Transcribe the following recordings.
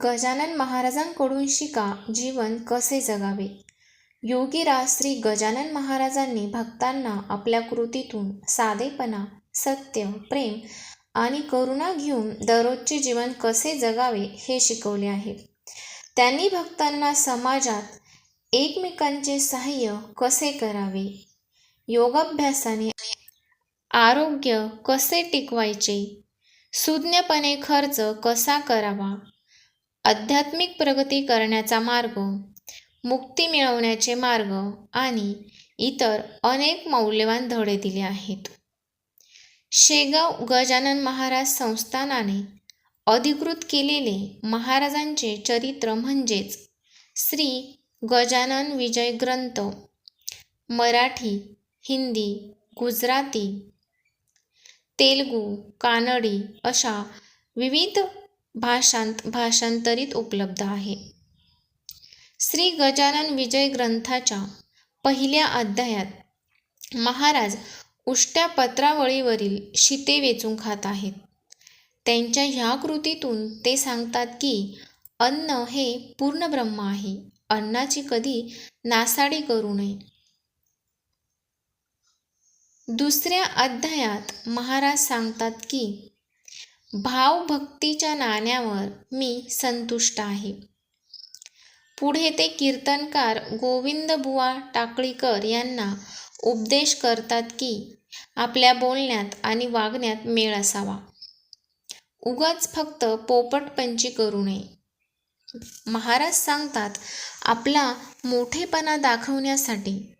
गजानन महाराजांकडून शिका जीवन कसे जगावे? योगीराज श्री गजानन महाराजांनी भक्तांना आपल्या कृतीतून साधेपणा सत्य प्रेम आणि करुणा घेऊन दररोजचे जीवन कसे जगावे हे शिकवले आहे. त्यांनी भक्तांना समाजात एकमेकांचे सहाय्य कसे करावे? योगाभ्यासाने आरोग्य कसे टिकवायचे? सुज्ञपणे खर्च कसा करावा? आध्यात्मिक प्रगती करण्याचा मार्ग मुक्ती मिळवण्याचे मार्ग आणि इतर अनेक मौल्यवान धडे दिले आहेत. शेगाव गजानन महाराज संस्थानाने अधिकृत केलेले महाराजांचे चरित्र म्हणजेच श्री गजानन विजय ग्रंथ मराठी हिंदी गुजराती तेलगू कानडी अशा विविध भाषांत भाषांतरित उपलब्ध आहे. श्री गजानन विजय ग्रंथाच्या पहिल्या अध्यायात महाराज उष्ट्या पत्रावळीवरील शिते वेचून खात आहेत. त्यांच्या ह्या कृतीतून ते सांगतात की अन्न हे पूर्ण ब्रह्म आहे. अन्नाची कधी नासाडी करू नये. दुसऱ्या अध्यायात महाराज सांगतात की भावभक्तीच्या नाण्यावर मी संतुष्ट आहे. पुढे ते कीर्तनकार गोविंदबुवा टाकळीकर यांना उपदेश करतात की आपल्या बोलण्यात आणि वागण्यात मेळ असावा. उगाच फक्त पोपटपंची करू नये. महाराज सांगतात आपला मोठेपणा दाखवण्यासाठी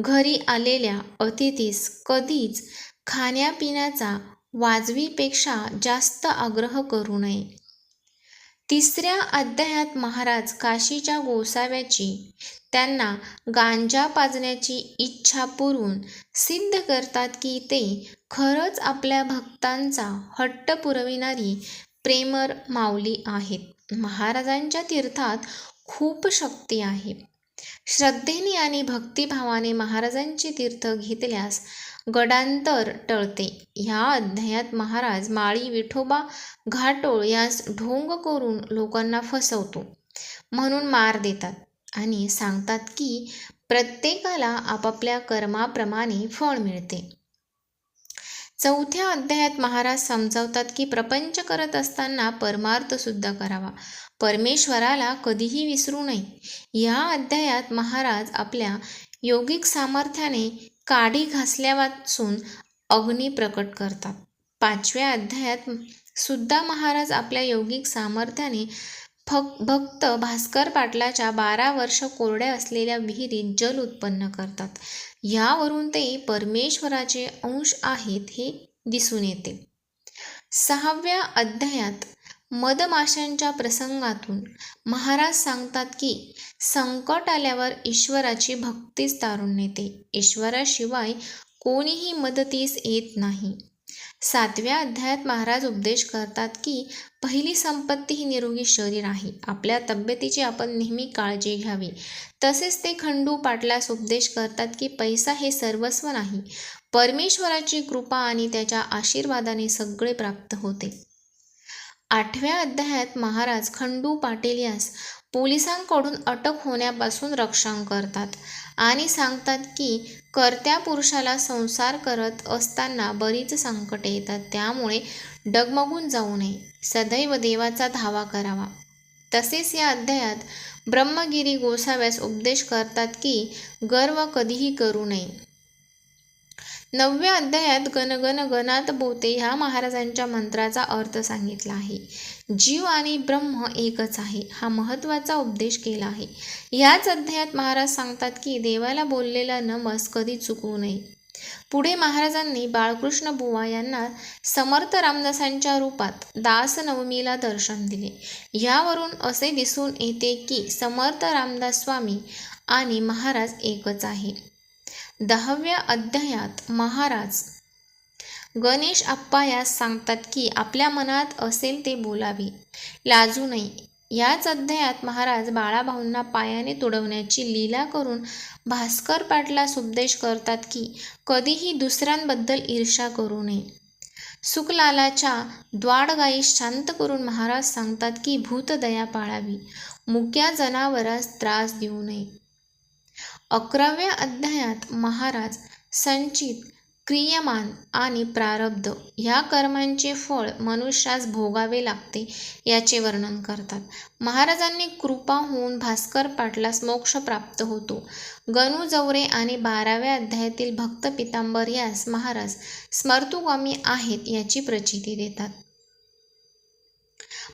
घरी आलेल्या अतिथीस कधीच खाण्यापिण्याचा वाजवीपेक्षा जास्त आग्रह करू नये. तिसऱ्या अध्यायात महाराज काशीच्या गोसाव्याची त्यांना गांजा पाजण्याची इच्छा पुरून सिद्ध करतात की ते खरंच आपल्या भक्तांचा हट्ट पुरविणारी प्रेमर माऊली आहेत. महाराजांच्या तीर्थात खूप शक्ती आहे. श्रद्धेने आणि भक्तिभावाने महाराजांचे तीर्थ घेतल्यास गडांतर टळते. ह्या अध्यायात महाराज माळी विठोबा घाटोळ यास ढोंग करून लोकांना फसवतो. म्हणून मार देतात आणि सांगतात की प्रत्येकाला आपापल्या कर्माप्रमाणे फळ मिळते. चौथ्या अध्यायात महाराज समजावतात की प्रपंच करत असताना परमार्थ सुद्धा करावा. परमेश्वराला कधीही विसरू नये. या अध्यायात महाराज आपल्या योगिक सामर्थ्याने काडी घासल्यावाचून अग्नी प्रकट करतात. पाचव्या अध्यायात सुद्धा महाराज आपल्या योगिक सामर्थ्याने फक भक्त भास्कर पाटलाच्या बारा वर्ष कोरड्या असलेल्या विहिरीत जल उत्पन्न करतात. यावरून ते परमेश्वराचे अंश आहेत हे दिसून येते. सहाव्या अध्यायात मधमाशांच्या प्रसंगातून महाराज सांगतात की संकट आल्यावर ईश्वराची भक्तीच तारून नेते. ईश्वराशिवाय कोणीही मदतीस येत नाही. सातव्या अध्यायात महाराज उपदेश करतात की पहिली संपत्ती ही निरोगी शरीर आहे. आपल्या तब्येतीची आपण नेहमी काळजी घ्यावी. तसेच ते खंडू पाटलास उपदेश करतात की पैसा हे सर्वस्व नाही. परमेश्वराची कृपा आणि त्याच्या आशीर्वादाने सगळे प्राप्त होते. आठव्या अध्यायात महाराज खंडू पाटील यास पोलिसांकडून अटक होण्यापासून रक्षण करतात आणि सांगतात की कर्त्या पुरुषाला संसार करत असताना बरीच संकटे येतात त्यामुळे डगमगून जाऊ नये. सदैव देवाचा धावा करावा. तसेच या अध्यायात ब्रह्मगिरी गोसाव्यास उपदेश करतात की गर्व कधीही करू नये. नवव्या अध्यायात गणगण गणात बोते ह्या महाराजांच्या मंत्राचा अर्थ सांगितला आहे. जीव आणि ब्रह्म एकच आहे. हा महत्त्वाचा उपदेश केला आहे. याच अध्यायात महाराज सांगतात की देवाला बोललेला नमस कधी चुकवू नये. पुढे महाराजांनी बाळकृष्ण बुवा यांना समर्थ रामदासांच्या रूपात दास नवमीला दर्शन दिले. ह्यावरून असे दिसून येते की समर्थ रामदास स्वामी आणि महाराज एकच आहे. दहाव्या अध्यायात महाराज गणेश आप्पा यास सांगतात की आपल्या मनात असेल ते बोलावे. लाजू नये. याच अध्यायात महाराज बाळाभाऊंना पायाने तुडवण्याची लीला करून भास्कर पाटलास उपदेश करतात की कधीही दुसऱ्यांबद्दल ईर्ष्या करू नये. सुखलालाच्या द्वाडगाई शांत करून महाराज सांगतात की भूतदया पाळावी. मुक्या जनावरास त्रास देऊ नये. अकराव्या अध्यायात महाराज संचित क्रियमान आणि प्रारब्ध ह्या कर्मांचे फळ मनुष्यास भोगावे लागते याचे वर्णन करतात. महाराजांनी कृपा होऊन भास्कर पाटलास मोक्ष प्राप्त होतो. गणू जवरे आणि बाराव्या अध्यायातील भक्त पितांबर यास महाराज स्मर्तुगामी आहेत याची प्रचिती देतात.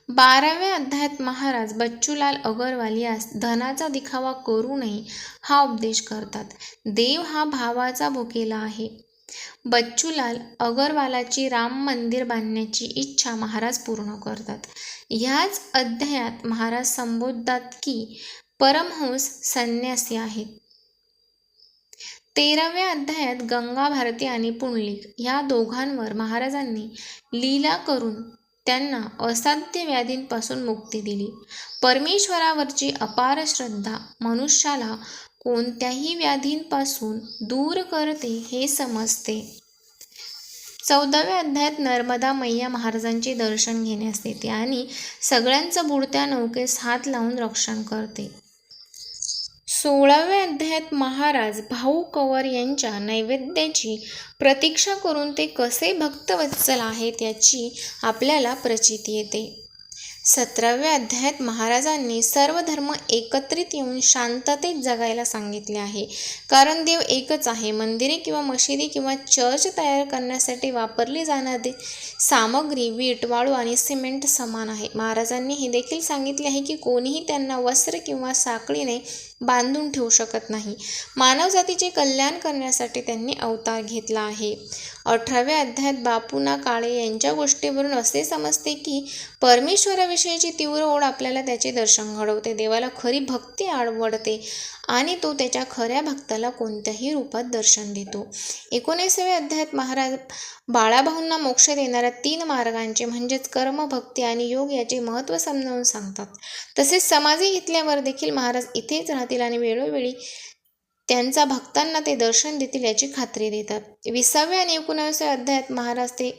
बाराव्या अध्यायात महाराज बच्चूलाल अगरवाल यास धनाचा दिखावा करू नये हा उपदेश करतात. देव हा भावाचा भुकेला आहे. बच्चूलाल अगरवालाची राम मंदिर बांधण्याची इच्छा महाराज पूर्ण करतात. ह्याच अध्यायात महाराज संबोधतात की परमहंस संन्यासी आहेत. तेराव्या अध्यायात गंगा भारती आणि पुंडलिक ह्या दोघांवर महाराजांनी लीला करून त्यांना असाध्य व्याधींपासून मुक्ती दिली. परमेश्वरावरची अपार श्रद्धा मनुष्याला कोणत्याही व्याधींपासून दूर करते हे समजते. चौदाव्या अध्यायात नर्मदा मैया महाराजांचे दर्शन घेण्यास येते आणि सगळ्यांचं बुडत्या नौकेस हात लावून रक्षण करते. सोळाव्या अध्यायात महाराज भाऊ कंवर यांच्या नैवेद्याची प्रतीक्षा करून ते कसे भक्तवत्सल आहेत याची आपल्याला प्रचिती येते. सतराव्या अध्यायात महाराजांनी सर्व धर्म एकत्रित येऊन शांततेत जगायला सांगितले आहे. कारण देव एकच आहे. मंदिरे किंवा मशिदी किंवा चर्च तयार करण्यासाठी वापरली जाणारी सामग्री वीट वाळू आणि सिमेंट समान आहे. महाराजांनी हे देखील सांगितले आहे की कोणीही त्यांना वस्त्र किंवा साखळीने बांधून ठेवू शकत नाही. मानवजातीचे कल्याण करण्यासाठी त्यांनी अवतार घेतला आहे. अठराव्या अध्यायात बापूना काळे यांच्या गोष्टीवरून असे समजते की परमेश्वराविषयीची तीव्र ओढ आपल्याला त्याचे दर्शन घडवते. देवाला खरी भक्ती आवडते आणि तो त्याच्या खऱ्या भक्ताला कोणत्याही रूपात दर्शन देतो. एकोणीसाव्या अध्यायात महाराज बाळाभाऊंना मोक्ष देणाऱ्या तीन मार्गांचे म्हणजेच कर्म भक्ती आणि योग याचे महत्त्व समजावून सांगतात. तसेच समाधी घेतल्यावर देखील महाराज इथेच राहतील आणि वेळोवेळी त्यांचा भक्तांना ते दर्शन देतील याची खात्री देतात. विसाव्या आणि एकोणाव्याव्या अध्यायात महाराज ते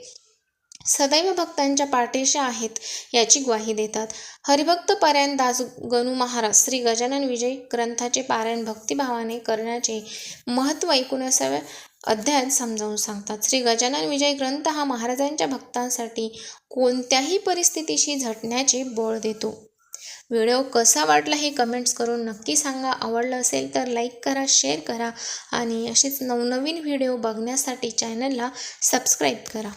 सदैव भक्तांच्या पाठीशी आहेत याची ग्वाही देतात. हरिभक्त पारायण दास गणू महाराज श्री गजानन विजय ग्रंथाचे पारायण भक्तिभावाने करण्याचे महत्त्व एकोणीसाव्या अध्यायात समजावून सांगतात. श्री गजानन विजय ग्रंथ हा महाराजांच्या भक्तांसाठी कोणत्याही परिस्थितीशी झटण्याचे बळ देतो. व्हिडिओ कसा वाटला हे कमेंट्स करून नक्की सांगा. आवडलं असेल तर लाईक करा शेअर करा आणि असेच नवनवीन व्हिडिओ बघण्यासाठी चॅनलला सबस्क्राईब करा.